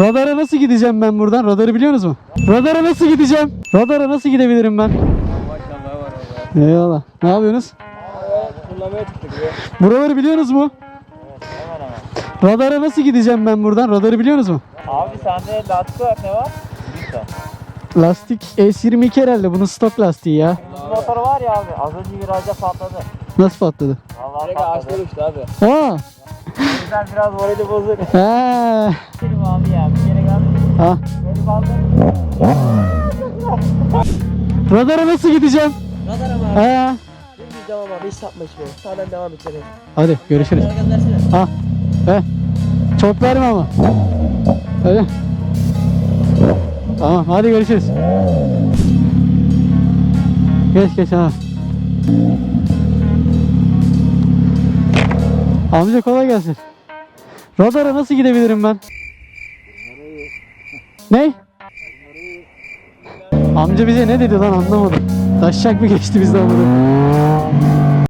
Radara nasıl gideceğim ben buradan? Radarı biliyorsunuz mu? Radara nasıl gideceğim? Radara nasıl gidebilirim ben? Var. Eyvallah. Ne yapıyorsunuz? Kullanmaya çıktık ya. Buraları biliyorsunuz mu? Hemen hemen. Radara nasıl gideceğim ben buradan? Radarı biliyorsunuz mu? Abi sende lastik olarak ne var? Lastik S22 herhalde. Bunun stok lastiği ya. Motoru var ya abi. Az önce virajda patladı. Nasıl patladı? Vallahi Direkt patladı. Direkt uçtu abi. O yüzden biraz morali bozuk. Ha! Benim abi ya. Ha! Radara nasıl gideceğim? Radar ama abi. Dümdüz devam abi hiç sapma yere. Sağdan devam et. Hadi görüşürüz. Göndersene. Ha. He. Çok verme ama. Hadi. Tamam hadi görüşürüz. Geç geç ha. Amca kolay gelsin. Radara nasıl gidebilirim ben? Ne? Amca bize ne dedi lan anlamadım. Taşacak mı geçti bizden bunu?